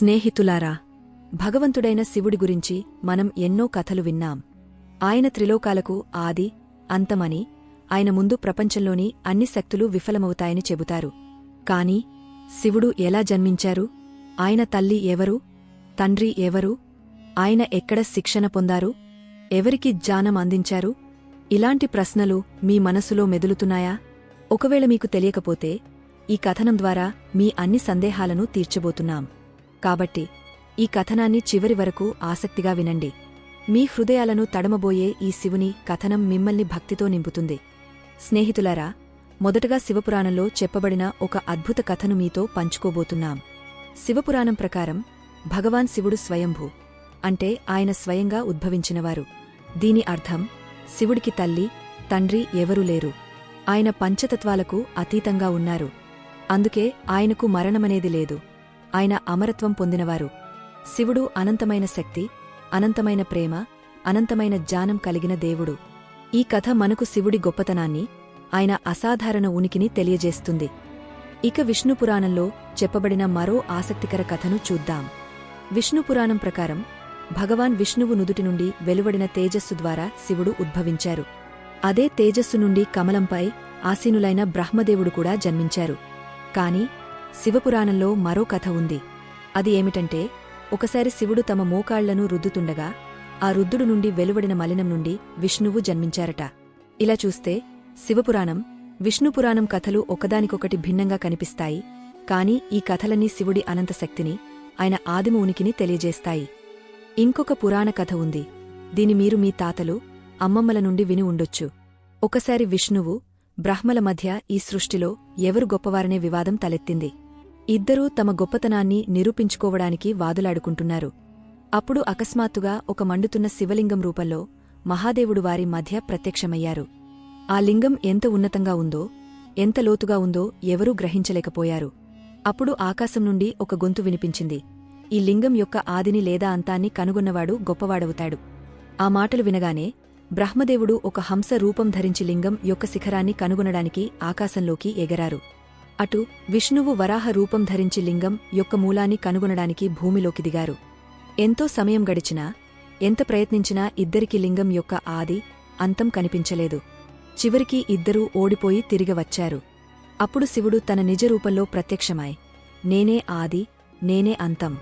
స్నేహితులారా భగవంతుడైన శివుడి గురించి మనం ఎన్నో కథలు విన్నాం. ఆయన త్రిలోకాలకు ఆది అంతమని ఆయన ముందు ప్రపంచంలోని అన్ని శక్తులు విఫలమవుతాయని చెబుతారు. కాని శివుడు ఎలా జన్మించారు? ఆయన తల్లి ఎవరు? తండ్రి ఎవరు? ఆయన ఎక్కడ శిక్షణ పొందారు? ఎవరికి జ్ఞానం అందించారు? ఇలాంటి ప్రశ్నలు మీ మనసులో మెదులుతున్నాయా? ఒకవేళ మీకు తెలియకపోతే ఈ కథనం ద్వారా మీ అన్ని సందేహాలను తీర్చబోతున్నాం. కాబట్టి ఈ కథనాన్ని చివరి వరకు ఆసక్తిగా వినండి. మీ హృదయాలను తడమబోయే ఈ శివుని కథనం మిమ్మల్ని భక్తితో నింపుతుంది. స్నేహితులారా మొదటగా శివపురాణంలో చెప్పబడిన ఒక అద్భుత కథను మీతో పంచుకోబోతున్నాం. శివపురాణం ప్రకారం భగవాన్ శివుడు స్వయంభూ అంటే ఆయన స్వయంగా ఉద్భవించినవారు. దీని అర్థం శివుడికి తల్లి తండ్రి ఎవరూ లేరు. ఆయన పంచతత్వాలకు అతీతంగా ఉన్నారు. అందుకే ఆయనకు మరణమనేది లేదు. ఆయన అమరత్వం పొందినవారు. శివుడు అనంతమైన శక్తి అనంతమైన ప్రేమ అనంతమైన జ్ఞానం కలిగిన దేవుడు. ఈ కథ మనకు శివుడి గొప్పతనాన్ని ఆయన అసాధారణ ఉనికిని తెలియజేస్తుంది. ఇక విష్ణుపురాణంలో చెప్పబడిన మరో ఆసక్తికర కథను చూద్దాం. విష్ణుపురాణం ప్రకారం భగవాన్ విష్ణువు నుదుటి నుండి వెలువడిన తేజస్సు ద్వారా శివుడు ఉద్భవించారు. అదే తేజస్సు నుండి కమలంపై ఆసీనులైన బ్రహ్మదేవుడు కూడా జన్మించారు. కాని శివపురాణంలో మరో కథ ఉంది. అది ఏమిటంటే ఒకసారి శివుడు తమ మోకాళ్ళను రుద్దుతుండగా ఆ రుద్దుడు నుండి వెలువడిన మలినం నుండి విష్ణువు జన్మించారట. ఇలా చూస్తే శివపురాణం విష్ణుపురాణం కథలు ఒకదానికొకటి భిన్నంగా కనిపిస్తాయి కాని ఈ కథలన్నీ శివుడి అనంత శక్తిని ఆయన ఆదిమ ఉనికిని తెలియజేస్తాయి. ఇంకొక పురాణ కథ ఉంది. దీని మీరు మీ తాతలు అమ్మమ్మల నుండి విని ఉండొచ్చు. ఒకసారి విష్ణువు బ్రహ్మల మధ్య ఈ సృష్టిలో ఎవరు గొప్పవారనే వివాదం తలెత్తింది. ఇద్దరూ తమ గొప్పతనాన్ని నిరూపించుకోవడానికి వాదులాడుకుంటున్నారు. అప్పుడు అకస్మాత్తుగా ఒక మండుతున్న శివలింగం రూపంలో మహాదేవుడు వారి మధ్య ప్రత్యక్షమయ్యారు. ఆ లింగం ఎంత ఉన్నతంగా ఉందో ఎంత లోతుగా ఉందో ఎవరూ గ్రహించలేకపోయారు. అప్పుడు ఆకాశం నుండి ఒక గొంతు వినిపించింది. ఈ లింగం యొక్క ఆదిని లేదా అంతాన్ని కనుగొన్నవాడు గొప్పవాడవుతాడు. ఆ మాటలు వినగానే బ్రహ్మదేవుడు ఒక హంస రూపం ధరించి లింగం యొక్క శిఖరాన్ని కనుగొనడానికి ఆకాశంలోకి ఎగరారు. అటు విష్ణువు వరాహ రూపం ధరించి లింగం యొక్క మూలాన్ని కనుగొనడానికి భూమిలోకి దిగారు. ఎంతో సమయం గడిచినా ఎంత ప్రయత్నించినా ఇద్దరికి లింగం యొక్క ఆది అంతం కనిపించలేదు. చివరికి ఇద్దరూ ఓడిపోయి తిరిగి వచ్చారు. అప్పుడు శివుడు తన నిజ రూపంలో ప్రత్యక్షమాయ్ నేనే ఆది నేనే అంతం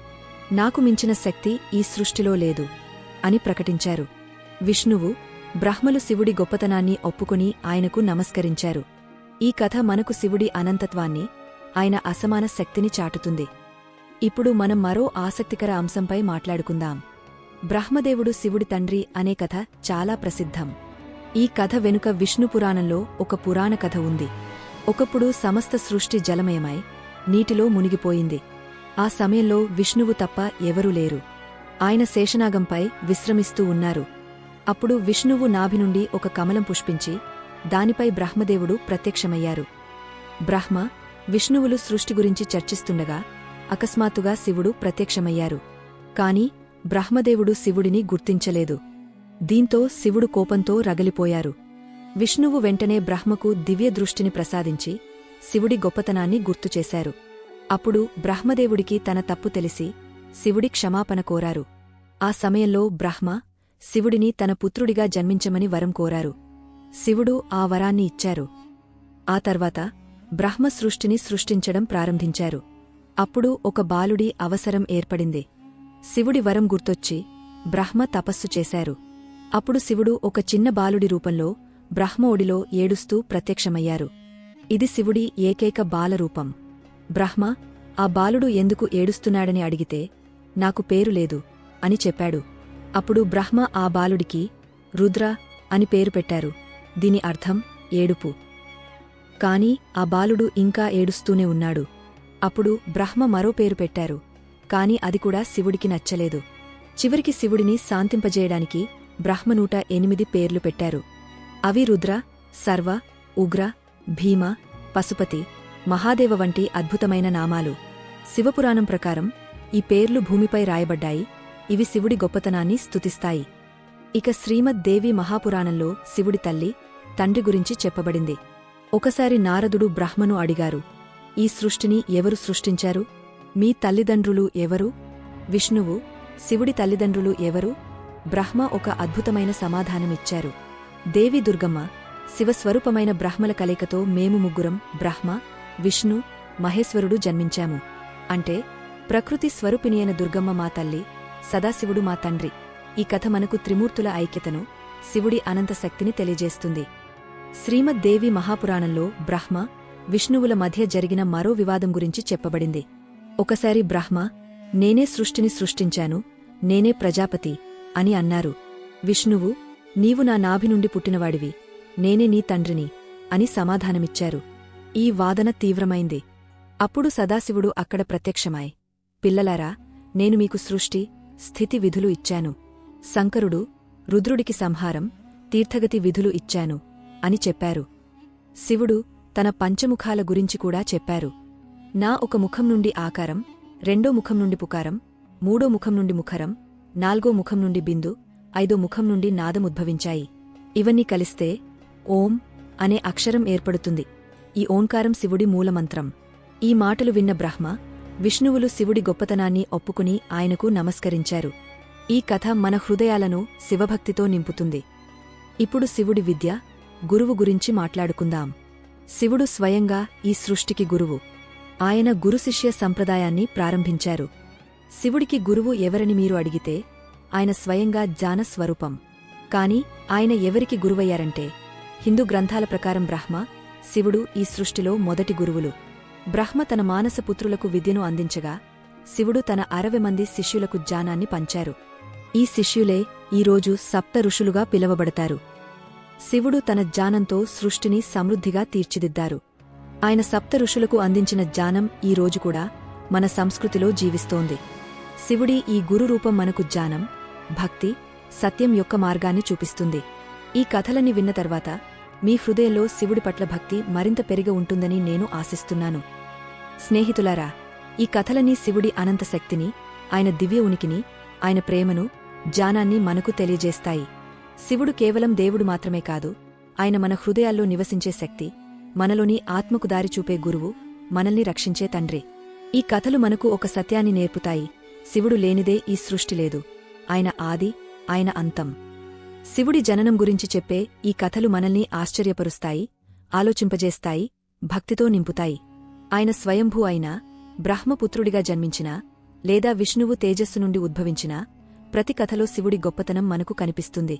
నాకు మించిన శక్తి ఈ సృష్టిలో లేదు అని ప్రకటించారు. విష్ణువు బ్రహ్మలు శివుడి గొప్పతనాన్ని ఒప్పుకుని ఆయనకు నమస్కరించారు. ఈ కథ మనకు శివుడి అనంతత్వాన్ని ఆయన అసమాన శక్తిని చాటుతుంది. ఇప్పుడు మనం మరో ఆసక్తికర అంశంపై మాట్లాడుకుందాం. బ్రహ్మదేవుడు శివుడి తండ్రి అనే కథ చాలా ప్రసిద్ధం. ఈ కథ వెనుక విష్ణుపురాణంలో ఒక పురాణ కథ ఉంది. ఒకప్పుడు సమస్త సృష్టి జలమయమై నీటిలో మునిగిపోయింది. ఆ సమయంలో విష్ణువు తప్ప ఎవరూ లేరు. ఆయన శేషనాగంపై విశ్రమిస్తూ ఉన్నారు. అప్పుడు విష్ణువు నాభి నుండి ఒక కమలం పుష్పించి దానిపై బ్రహ్మదేవుడు ప్రత్యక్షమయ్యారు. బ్రహ్మ విష్ణువులు సృష్టి గురించి చర్చిస్తుండగా అకస్మాత్తుగా శివుడు ప్రత్యక్షమయ్యారు. కాని బ్రహ్మదేవుడు శివుడిని గుర్తించలేదు. దీంతో శివుడు కోపంతో రగలిపోయారు. విష్ణువు వెంటనే బ్రహ్మకు దివ్యదృష్టిని ప్రసాదించి శివుడి గొప్పతనాన్ని గుర్తుచేశారు అప్పుడు బ్రహ్మదేవుడికి తన తప్పు తెలిసి శివుడి క్షమాపణ కోరారు. ఆ సమయంలో బ్రహ్మ శివుడిని తన పుత్రుడిగా జన్మించమని వరం కోరారు. శివుడు ఆ వరాన్ని ఇచ్చారు. ఆ తర్వాత బ్రహ్మ సృష్టిని సృష్టించడం ప్రారంభించారు. అప్పుడు ఒక బాలుడి అవసరం ఏర్పడింది. శివుడి వరం గుర్తొచ్చి బ్రహ్మ తపస్సు చేశారు. అప్పుడు శివుడు ఒక చిన్న బాలుడి రూపంలో బ్రహ్మ ఒడిలో ఏడుస్తూ ప్రత్యక్షమయ్యారు. ఇది శివుడి ఏకైక బాలరూపం బ్రహ్మ ఆ బాలుడు ఎందుకు ఏడుస్తున్నాడని అడిగితే నాకు పేరు లేదు అని చెప్పాడు. అప్పుడు బ్రహ్మ ఆ బాలుడికి రుద్ర అని పేరు పెట్టారు. దీని అర్థం ఏడుపు. కాని ఆ బాలుడు ఇంకా ఏడుస్తూనే ఉన్నాడు. అప్పుడు బ్రహ్మ మరో పేరు పెట్టారు. కాని అది కూడా శివుడికి నచ్చలేదు. చివరికి శివుడిని శాంతింపజేయడానికి బ్రహ్మనూట ఎనిమిది పేర్లు పెట్టారు. అవి రుద్ర సర్వ ఉగ్ర భీమ పశుపతి మహాదేవ వంటి అద్భుతమైన నామాలు. శివపురాణం ప్రకారం ఈ పేర్లు భూమిపై రాయబడ్డాయి. ఇవి శివుడి గొప్పతనాన్ని స్తుతిస్తాయి. ఇక శ్రీమద్దేవి మహాపురాణంలో శివుడి తల్లి తండ్రి గురించి చెప్పబడింది. ఒకసారి నారదుడు బ్రహ్మను అడిగారు ఈ సృష్టిని ఎవరు సృష్టించారు? మీ తల్లిదండ్రులు ఎవరు? విష్ణువు శివుడి తల్లిదండ్రులు ఎవరు? బ్రహ్మ ఒక అద్భుతమైన సమాధానమిచ్చారు. దేవి దుర్గమ్మ శివస్వరూపమైన బ్రహ్మల కలయికతో మేము ముగ్గురం బ్రహ్మ విష్ణు మహేశ్వరుడు జన్మించాము. అంటే ప్రకృతి స్వరూపిణి అయిన దుర్గమ్మ మా తల్లి సదాశివుడు మా తండ్రి. ఈ కథ మనకు త్రిమూర్తుల ఐక్యతను శివుడి అనంత శక్తిని తెలియజేస్తుంది. శ్రీమద్దేవి మహాపురాణంలో బ్రహ్మ విష్ణువుల మధ్య జరిగిన మరో వివాదం గురించి చెప్పబడింది. ఒకసారి బ్రహ్మ నేనే సృష్టిని సృష్టించాను నేనే ప్రజాపతి అని అన్నారు. విష్ణువు నీవు నా నాభి నుండి పుట్టినవాడివి నేనే నీ తండ్రిని అని సమాధానమిచ్చారు. ఈ వాదన తీవ్రమైంది. అప్పుడు సదాశివుడు అక్కడ ప్రత్యక్షమాయ్. పిల్లలారా నేను మీకు సృష్టి స్థితి విధులు ఇచ్చాను. శంకరుడు రుద్రుడికి సంహారం తీర్థగతి విధులు ఇచ్చాను అని చెప్పారు. శివుడు తన పంచముఖాల గురించి కూడా చెప్పారు. నా ఒక ముఖం నుండి ఆకారం రెండో ముఖం నుండి పుకారం మూడో ముఖం నుండి ముఖరం నాల్గో ముఖం నుండి బిందు ఐదో ముఖం నుండి నాదముద్భవించాయి ఇవన్నీ కలిస్తే ఓం అనే అక్షరం ఏర్పడుతుంది. ఈ ఓంకారం శివుడి మూలమంత్రం. ఈ మాటలు విన్న బ్రహ్మ విష్ణువులు శివుడి గొప్పతనాన్ని ఒప్పుకుని ఆయనకు నమస్కరించారు. ఈ కథ మన హృదయాలను శివభక్తితో నింపుతుంది. ఇప్పుడు శివుడి విద్య గురువు గురించి మాట్లాడుకుందాం. శివుడు స్వయంగా ఈ సృష్టికి గురువు. ఆయన గురుశిష్య సంప్రదాయాన్ని ప్రారంభించారు. శివుడికి గురువు ఎవరని మీరు అడిగితే ఆయన స్వయంగా జానస్వరూపం కాని ఆయన ఎవరికి గురువయ్యారంటే హిందూ గ్రంథాల ప్రకారం బ్రహ్మ శివుడు ఈ సృష్టిలో మొదటి గురువులు. బ్రహ్మ తన మానసపుత్రులకు విద్యను అందించగా శివుడు తన అరవై మంది శిష్యులకు జ్ఞానాన్ని పంచారు. ఈ శిష్యులే ఈరోజు సప్త ఋషులుగా పిలవబడతారు. శివుడు తన జ్ఞానంతో సృష్టిని సమృద్ధిగా తీర్చిదిద్దారు. ఆయన సప్త ఋషులకు అందించిన జ్ఞానం ఈ రోజు కూడా మన సంస్కృతిలో జీవిస్తోంది. శివుడి ఈ గురురూపం మనకు జ్ఞానం భక్తి సత్యం యొక్క మార్గాన్ని చూపిస్తుంది. ఈ కథలన్నీ విన్న తర్వాత మీ హృదయంలో శివుడి పట్ల భక్తి మరింత పెరిగి ఉంటుందని నేను ఆశిస్తున్నాను. స్నేహితులారా ఈ కథలన్నీ శివుడి అనంత శక్తిని ఆయన దివ్య ఉనికిని ఆయన ప్రేమను జ్ఞానాన్ని మనకు తెలియజేస్తాయి. శివుడు కేవలం దేవుడు మాత్రమే కాదు ఆయన మన హృదయాల్లో నివసించే శక్తి మనలోని ఆత్మకు దారి చూపే గురువు మనల్ని రక్షించే తండ్రి. ఈ కథలు మనకు ఒక సత్యాన్ని నేర్పుతాయి. శివుడు లేనిదే ఈ సృష్టి లేదు. ఆయన ఆది ఆయన అంతం. శివుడి జననం గురించి చెప్పే ఈ కథలు మనల్ని ఆశ్చర్యపరుస్తాయి ఆలోచింపజేస్తాయి భక్తితో నింపుతాయి. ఆయన స్వయంభూ అయినా బ్రహ్మపుత్రుడిగా జన్మించినా లేదా విష్ణువు తేజస్సు నుండి ఉద్భవించినా ప్రతి కథలో శివుడి గొప్పతనం మనకు కనిపిస్తుంది.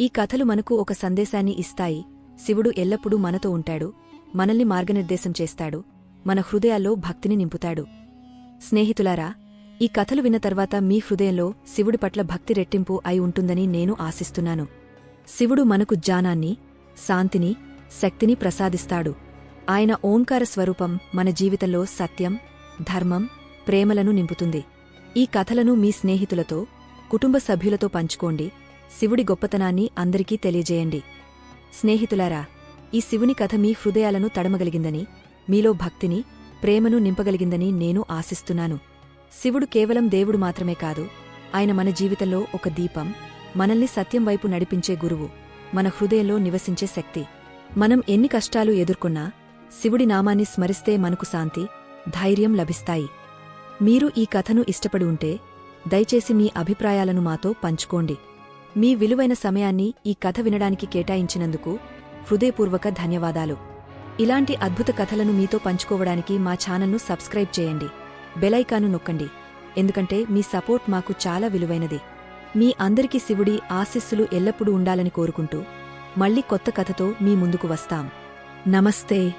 ఈ కథలు మనకు ఒక సందేశాన్ని ఇస్తాయి. శివుడు ఎల్లప్పుడూ మనతో ఉంటాడు మనల్ని మార్గనిర్దేశం చేస్తాడు మన హృదయాల్లో భక్తిని నింపుతాడు. స్నేహితులారా ఈ కథలు విన్న తర్వాత మీ హృదయంలో శివుడి పట్ల భక్తి రెట్టింపు అయి ఉంటుందని నేను ఆశిస్తున్నాను. శివుడు మనకు జ్ఞానాన్ని శాంతిని శక్తిని ప్రసాదిస్తాడు. ఆయన ఓంకార స్వరూపం మన జీవితంలో సత్యం ధర్మం ప్రేమలను నింపుతుంది. ఈ కథలను మీ స్నేహితులతో కుటుంబ సభ్యులతో పంచుకోండి. శివుడి గొప్పతనాన్ని అందరికీ తెలియజేయండి. స్నేహితులారా ఈ శివుని కథ మీ హృదయాలను తడమగలిగిందని మీలో భక్తిని ప్రేమను నింపగలిగిందని నేను ఆశిస్తున్నాను. శివుడు కేవలం దేవుడు మాత్రమే కాదు ఆయన మన జీవితంలో ఒక దీపం మనల్ని సత్యం వైపు నడిపించే గురువు మన హృదయంలో నివసించే శక్తి. మనం ఎన్ని కష్టాలు ఎదుర్కొన్నా శివుడి నామాన్ని స్మరిస్తే మనకు శాంతి ధైర్యం లభిస్తాయి. మీరు ఈ కథను ఇష్టపడి ఉంటే దయచేసి మీ అభిప్రాయాలను మాతో పంచుకోండి. మీ విలువైన సమయాన్ని ఈ కథ వినడానికి కేటాయించినందుకు హృదయపూర్వక ధన్యవాదాలు. ఇలాంటి అద్భుత కథలను మీతో పంచుకోవడానికి మా ఛానల్ను సబ్స్క్రైబ్ చేయండి. బెలైకాను నొక్కండి. ఎందుకంటే మీ సపోర్ట్ మాకు చాలా విలువైనది. మీ అందరికీ శివుడి ఆశీస్సులు ఎల్లప్పుడూ ఉండాలని కోరుకుంటూ మళ్ళీ కొత్త కథతో మీ ముందుకు వస్తాం. నమస్తే.